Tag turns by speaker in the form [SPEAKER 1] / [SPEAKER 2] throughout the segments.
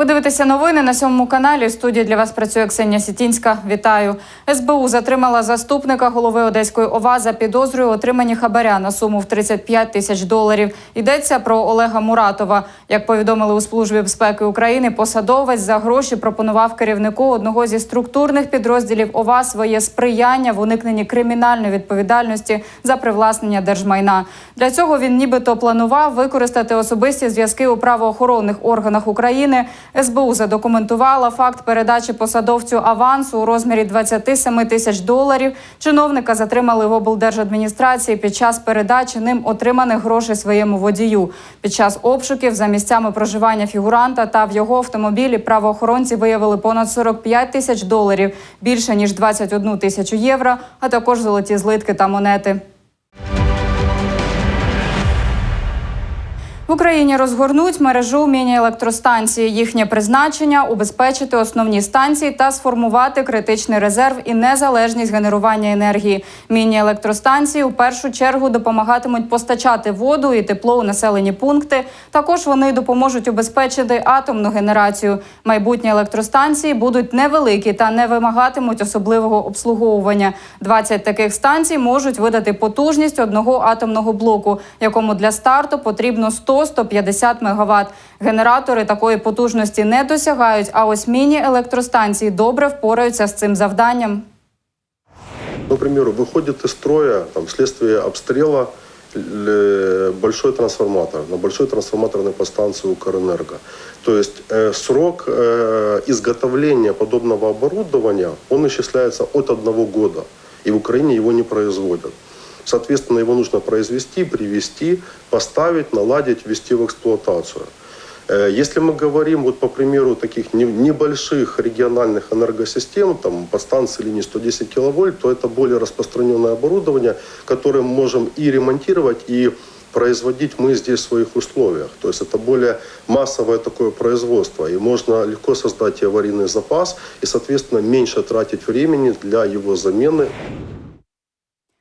[SPEAKER 1] Ви дивитеся новини на сьомому каналі. В студії для вас працює Ксенія Сітінська. Вітаю. СБУ затримала заступника голови Одеської ОВА за підозрою отриманні хабаря на суму в 35 тисяч доларів. Йдеться про Олега Муратова. Як повідомили у службі безпеки України, посадовець за гроші пропонував керівнику одного зі структурних підрозділів ОВА своє сприяння в уникненні кримінальної відповідальності за привласнення держмайна. Для цього він нібито планував використати особисті зв'язки у правоохоронних органах України. СБУ задокументувала факт передачі посадовцю авансу у розмірі 27 тисяч доларів. Чиновника затримали в облдержадміністрації під час передачі ним отриманих грошей своєму водію. Під час обшуків за місцями проживання фігуранта та в його автомобілі правоохоронці виявили понад 45 тисяч доларів, більше ніж 21 тисячу євро, а також золоті злитки та монети. В Україні розгорнуть мережу міні-електростанції. Їхнє призначення убезпечити основні станції та сформувати критичний резерв і незалежність генерування енергії. Міні-електростанції у першу чергу допомагатимуть постачати воду і тепло у населені пункти. Також вони допоможуть убезпечити атомну генерацію. Майбутні електростанції будуть невеликі та не вимагатимуть особливого обслуговування. 20 таких станцій можуть видати потужність одного атомного блоку, якому для старту потрібно 100-150 МВт. Генератори такої потужності не досягають. А ось міні-електростанції добре впораються з цим завданням.
[SPEAKER 2] Ну, к примеру, выходит из строя там, вследствие обстрела л- большой трансформатор на большой трансформаторной подстанции Укрэнерго. То есть э, срок э, изготовления подобного оборудования, он исчисляется от одного года. И в Украине его не производят. Соответственно, его нужно произвести, привести, поставить, наладить, ввести в эксплуатацию. Э, Если мы говорим, вот по примеру таких не- небольших региональных энергосистем, там подстанции линии 110 киловольт, то это более распространенное оборудование, которое мы можем и ремонтировать, и производить мы здесь в своих условиях. То есть это более массовое такое производство, и можно легко создать аварийный запас, и, соответственно, меньше тратить времени для его замены.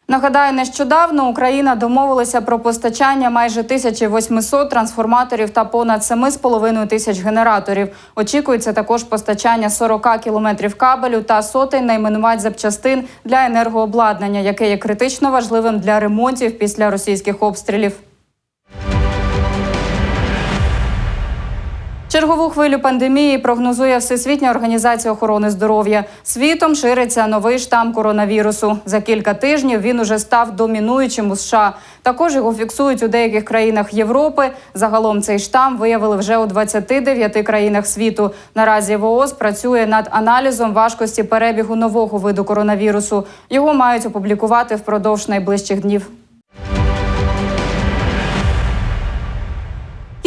[SPEAKER 1] Нагадаю, нещодавно Україна домовилася про постачання майже 1800 трансформаторів та понад 7,5 тисяч генераторів. Очікується також постачання 40 кілометрів кабелю та сотень найменувань запчастин для енергообладнання, яке є критично важливим для ремонтів після російських обстрілів. Чергову хвилю пандемії прогнозує Всесвітня організація охорони здоров'я. Світом шириться новий штам коронавірусу. За кілька тижнів він уже став домінуючим у США. Також його фіксують у деяких країнах Європи. Загалом цей штам виявили вже у 29 країнах світу. Наразі ВООЗ працює над аналізом важкості перебігу нового виду коронавірусу. Його мають опублікувати впродовж найближчих днів.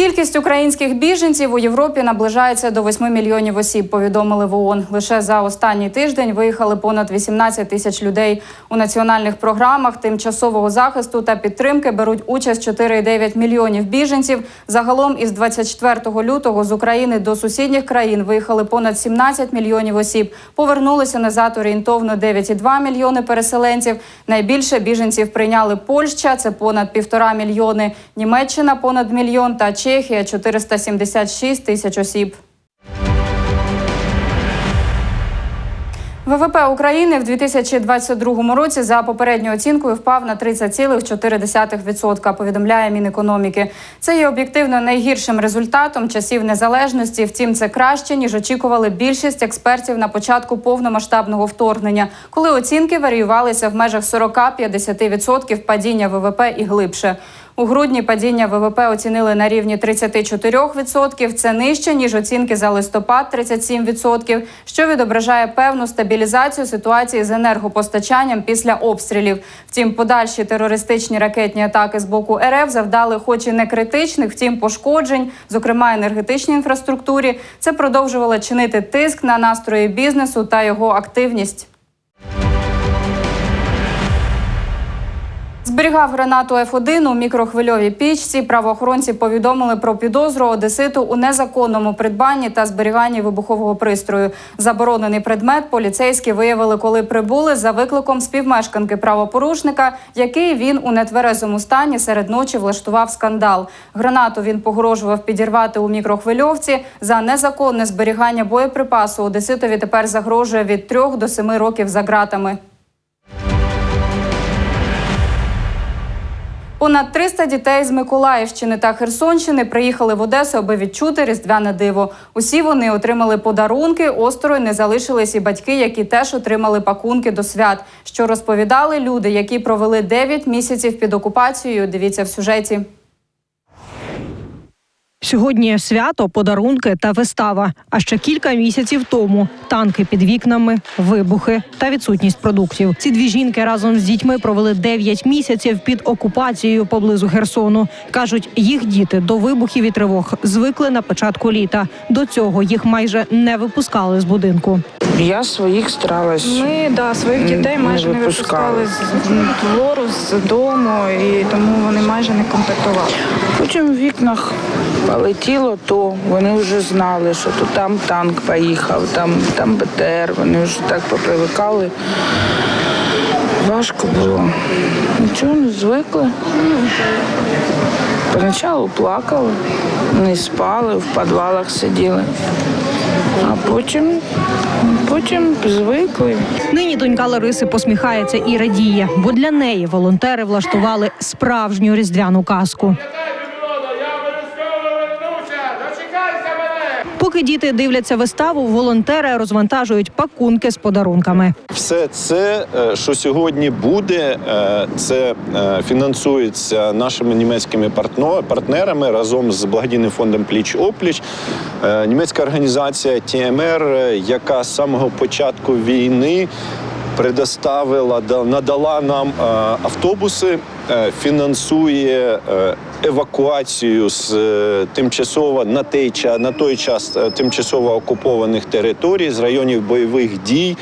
[SPEAKER 1] Кількість українських біженців у Європі наближається до 8 мільйонів осіб. Повідомили в ООН. Лише за останній тиждень виїхали понад 18 тисяч людей. У національних програмах тимчасового захисту та підтримки беруть участь 4,9 мільйонів біженців. Загалом із 24 лютого з України до сусідніх країн виїхали понад 17 мільйонів осіб. Повернулися назад орієнтовно 9,2 мільйони переселенців. Найбільше біженців прийняли Польща. Це понад півтора мільйони. Німеччина понад мільйон та Чехія 476 тисяч осіб. ВВП України в 2022 році за попередньою оцінкою впав на 30,4%, повідомляє Мінекономіки. Це є об'єктивно найгіршим результатом часів незалежності. Втім, це краще ніж очікували більшість експертів на початку повномасштабного вторгнення, коли оцінки варіювалися в межах 40-50% падіння ВВП і глибше. У грудні падіння ВВП оцінили на рівні 34%. Це нижче ніж оцінки за листопад 37%, що відображає певну стабілізацію ситуації з енергопостачанням після обстрілів. Втім, подальші терористичні ракетні атаки з боку РФ завдали, хоч і не критичних, втім пошкоджень, зокрема енергетичній інфраструктурі. Це продовжувало чинити тиск на настрої бізнесу та його активність. Зберігав гранату F1 у мікрохвильовій пічці. Правоохоронці повідомили про підозру одеситу у незаконному придбанні та зберіганні вибухового пристрою. Заборонений предмет поліцейські виявили, коли прибули за викликом співмешканки правопорушника, який він у нетверезому стані серед ночі влаштував скандал. Гранату він погрожував підірвати у мікрохвильовці. За незаконне зберігання боєприпасу одеситові тепер загрожує від 3 до 7 років за ґратами. Понад 300 дітей з Миколаївщини та Херсонщини приїхали в Одесу, аби відчути різдвяне диво. Усі вони отримали подарунки. Осторонь не залишились і батьки, які теж отримали пакунки до свят. Що розповідали люди, які провели 9 місяців під окупацією. Дивіться в сюжеті.
[SPEAKER 3] Сьогодні свято, подарунки та вистава. А ще кілька місяців тому танки під вікнами, вибухи та відсутність продуктів. Ці дві жінки разом з дітьми провели 9 місяців під окупацією поблизу Херсону. кажуть, їх діти до вибухів і тривог звикли на початку літа. До цього їх майже не випускали з будинку.
[SPEAKER 4] Я своїх старалась.
[SPEAKER 5] Ми да, своїх дітей майже не
[SPEAKER 4] випускали.
[SPEAKER 5] випускали з двору, з дому, і тому вони майже не контактували.
[SPEAKER 4] Потім в вікнах полетіло, то вони вже знали, що то там танк поїхав, там, там БТР, вони вже так попривикали. Важко було. Нічого не звикли. Поначалу плакали, не спали, в підвалах сиділи. А потім, потім звикли.
[SPEAKER 3] Нині донька Лариси посміхається і радіє, бо для неї волонтери влаштували справжню різдвяну казку. Поки діти дивляться виставу, волонтери розвантажують пакунки з подарунками.
[SPEAKER 6] Все це, е, що сьогодні буде, е, це е, фінансується нашими німецькими партнерами разом з благодійним фондом Пліч Опліч. Німецька організація ТМР, е, яка з самого початку війни предоставила, надала нам автобуси, фінансує евакуацію з е, тимчасово на той на той час е, тимчасово окупованих територій з районів бойових дій.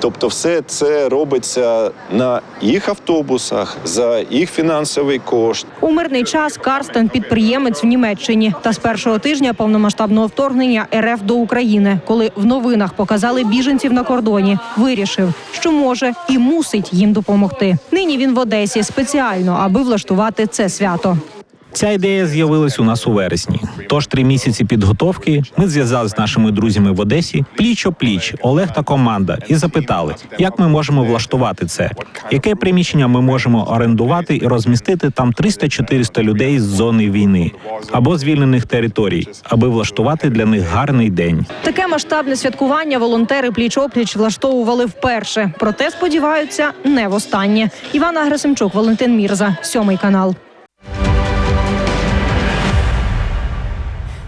[SPEAKER 6] Тобто, все це робиться на їх автобусах за їх фінансовий кошт.
[SPEAKER 3] У мирний час Карстен підприємець в Німеччині. Та з першого тижня повномасштабного вторгнення РФ до України, коли в новинах показали біженців на кордоні, вирішив, що може і мусить їм допомогти. Нині він в Одесі спеціально, аби влаштувати це свято.
[SPEAKER 7] Ця ідея з'явилась у нас у вересні. Тож три місяці підготовки ми зв'язалися з нашими друзями в Одесі пліч о пліч Олег та команда і запитали, як ми можемо влаштувати це, яке приміщення ми можемо орендувати і розмістити там 300-400 людей з зони війни або звільнених територій, аби влаштувати для них гарний день.
[SPEAKER 3] Таке масштабне святкування волонтери пліч-опліч влаштовували вперше. Проте сподіваються, не востаннє. Івана Грасимчук, Валентин Мірза, сьомий канал.